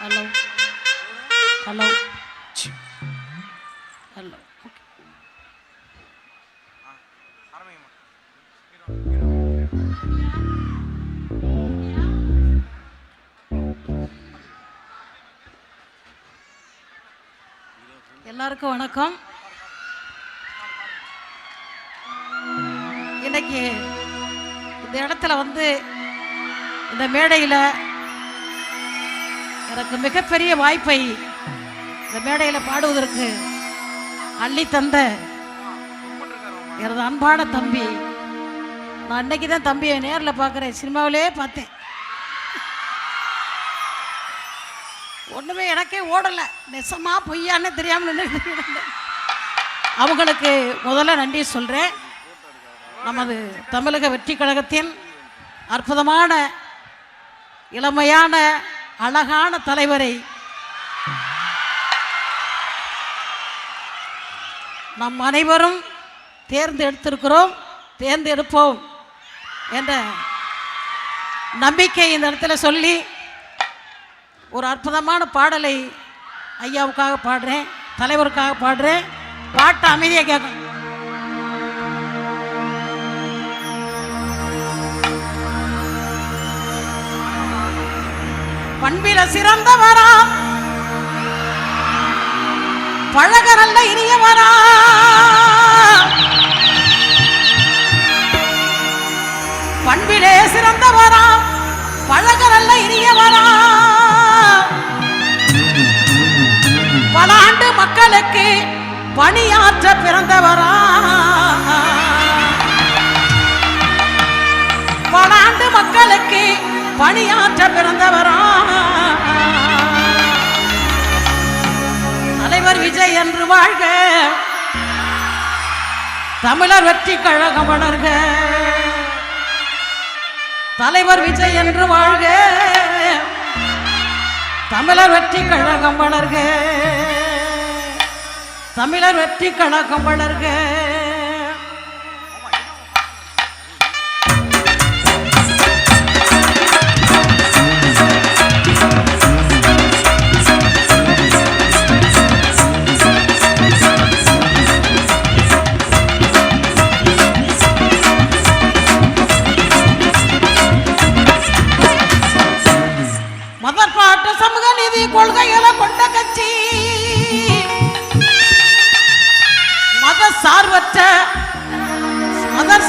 Hello hello hello எல்லாருக்கும் வணக்கம். இன்னைக்கு இந்த இடத்துல வந்து இந்த மேடையில் எனக்கு மிகப்பெரிய வாய்ப்பை இந்த மேடையில் பாடுவதற்கு அள்ளி தந்த எனது அன்பான தம்பி. நான் அன்னைக்கு தான் தம்பியை நேரில் பார்க்குறேன். சினிமாவிலே பார்த்தேன். ஒன்றுமே எனக்கே ஓடலை. நெசமா பொய்யான்னு தெரியாமல் அவங்களுக்கு முதல்ல நன்றி சொல்கிறேன் நமது தமிழக வெற்றி கழகத்தின் அற்புதமான இளமையான அழகான தலைவரை. நம் அனைவரும் தேர்ந்தெடுத்திருக்கிறோம் தேர்ந்தெடுப்போம் என்ற நம்பிக்கை இந்த இடத்துல சொல்லி ஒரு அற்புதமான பாடலை ஐயாவுக்காக பாடுறேன் தலைவருக்காக பாடுறேன். பாட்டு அமைதியாக கேட்கணும். பண்பில சிறந்தவரா. பழக நல்ல இனியவரா. பண்பிலே சிறந்தவரா. பழக நல்ல இனியவரா. பல ஆண்டு மக்களுக்கு பணியாற்ற பிறந்தவரா. பல ஆண்டு மக்களுக்கு பணியாற்ற பிறந்தவரா தலைவர் விஜய் என்று வாழ்க. தமிழர் வெற்றி கழகம் வளர்க. தலைவர் விஜய் என்று வாழ்க. தமிழர் வெற்றி கழகம் வளர்க. தமிழர் வெற்றி கழகம் வளர்க.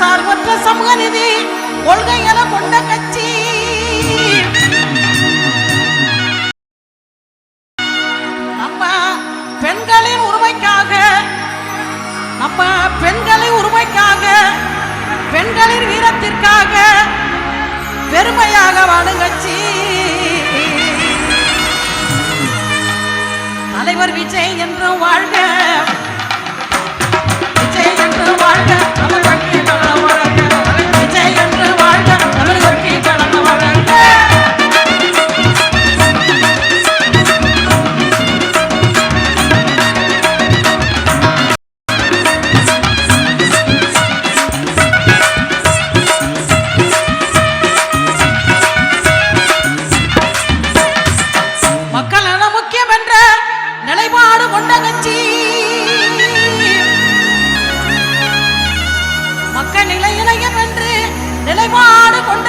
சார்பற்ற சமூக நீதி கொள்கைகளை கொண்ட கட்சி. நம்ம பெண்களின் உரிமைக்காக நம்ம பெண்களின் உரிமைக்காக பெண்களின் வீரத்திற்காக பெருமையாக வாழும் கட்சி. தலைவர் விஜய் என்றும் வாழ்க. விஜய் என்றும் வாழ்க. நிலைப்பாடு கொண்ட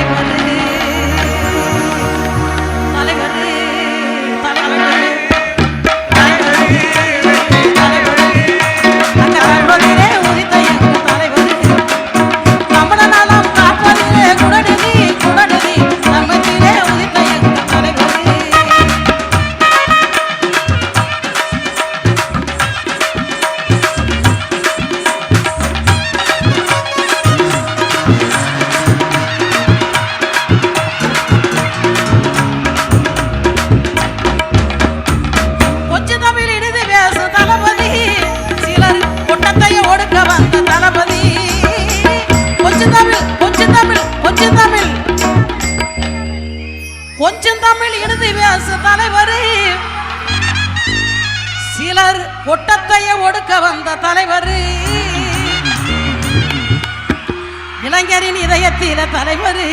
நம்ம தமிழ் இனிது பேசு தலைவர். சிலர் ஒட்டத்தைய ஒடுக்க வந்த தலைவர். இளைஞரின் இதயத்தில தலைவர்.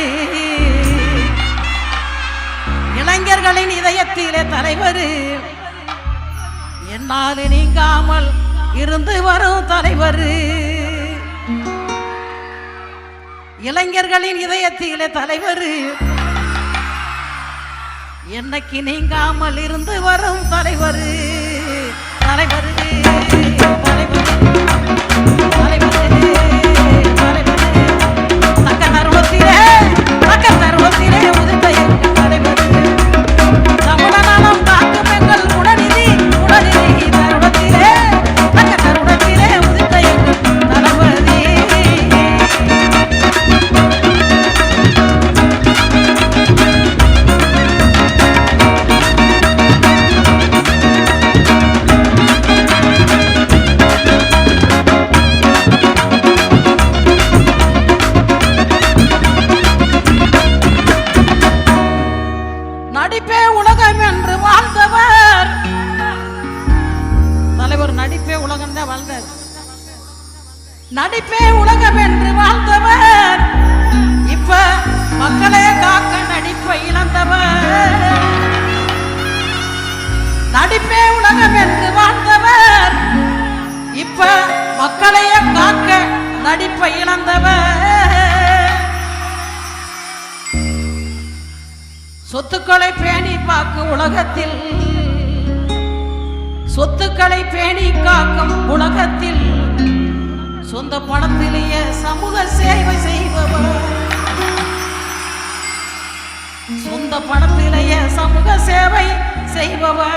இளைஞர்களின் இதயத்திலே தலைவர். என்னால் நீங்காமல் இருந்து வரும் தலைவர். இளைஞர்களின் இதயத்திலே தலைவர். என்னைக்கு நீங்காமல் இருந்து வரும் தலைவர் தலைவர். தலைவர் நடிப்பை இழந்தவர் சொத்துக்களை பேணி பார்க்கும் உலகத்தில். சொத்துக்களை பேணி காக்கும் உலகத்தில். சொந்த பணத்திலேயே சமூக சேவை செய்பவர். சொந்த பணத்திலேயே சமூக சேவை செய்பவர்.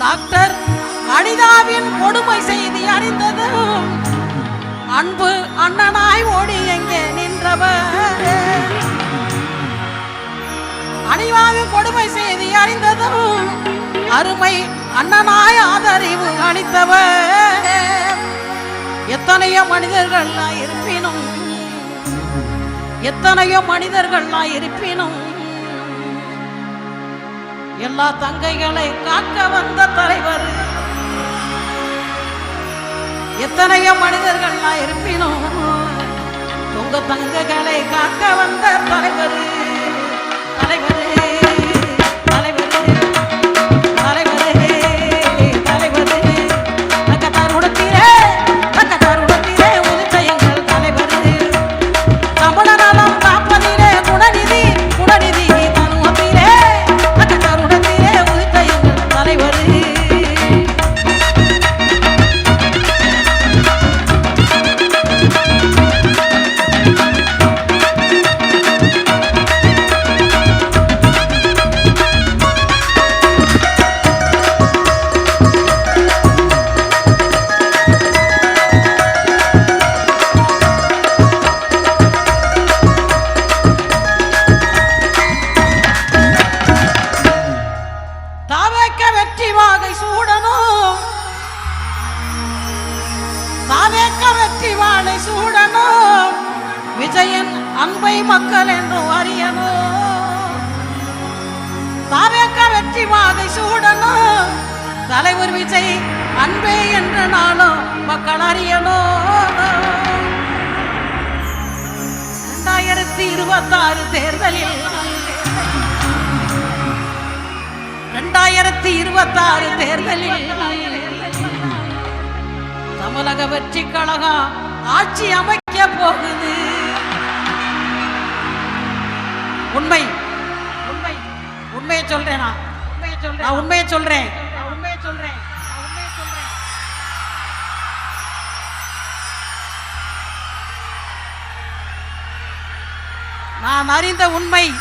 டாக்டர் அனிதாவின் கொடுமை செய்தி அறிந்ததும் அன்பு அண்ணனாய் ஓடி எங்கே நின்றவர்? அனிதாவின் கொடுமை செய்தி அறிந்ததும் அருமை அண்ணனாய் ஆதரவு அளித்தவர். எத்தனையோ மனிதர்கள் இருப்பினும் எத்தனையோ மனிதர்கள்லாம் இருப்பினும் எல்லா தங்கைகளை காக்க வந்த தலைவர். எத்தனையோ மனிதர்கள்லாம் இருப்பினும் உங்க தங்கைகளை காக்க வந்த தலைவர். தலைவர் தலைவர் விஜய் அன்பே என்ற நாளும் மக்கள் அறியணும். ரெண்டாயிரத்தி இருபத்தாறு தேர்தலில் ரெண்டாயிரத்தி இருபத்தாறு தேர்தலில் தமிழக வெற்றி கழகம் ஆட்சி அமைக்க போகுது. உண்மை உண்மை உண்மையை சொல்றேன் நான் உண்மையை சொல்றேன். நான் அறிந்த உண்மை. ரெண்டாயிரத்தி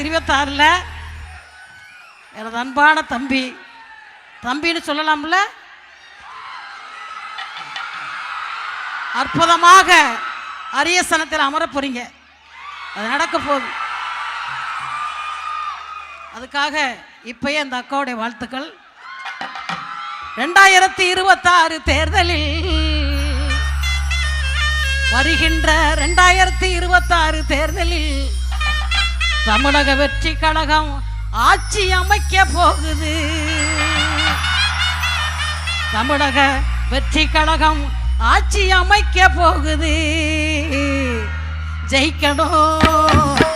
இருபத்தாறில் எனது அன்பான தம்பி. தம்பின்னு சொல்லலாம்ல? அற்புதமாக அரிய சனத்தில் அமர போறீங்க. அது நடக்க போகுது. அதுக்காக இப்பயே அந்த அக்காவுடைய வாழ்த்துக்கள். ரெண்டாயிரத்தி இருபத்தாறு தேர்தலில் வருகின்ற ரெண்டாயிரத்தி இருபத்தாறு தேர்தலில் தமிழக வெற்றி கழகம் ஆட்சி அமைக்க போகுது. தமிழக வெற்றி கழகம் ஆட்சி அமைக்க போகுது. ஜெயிக்கணும்.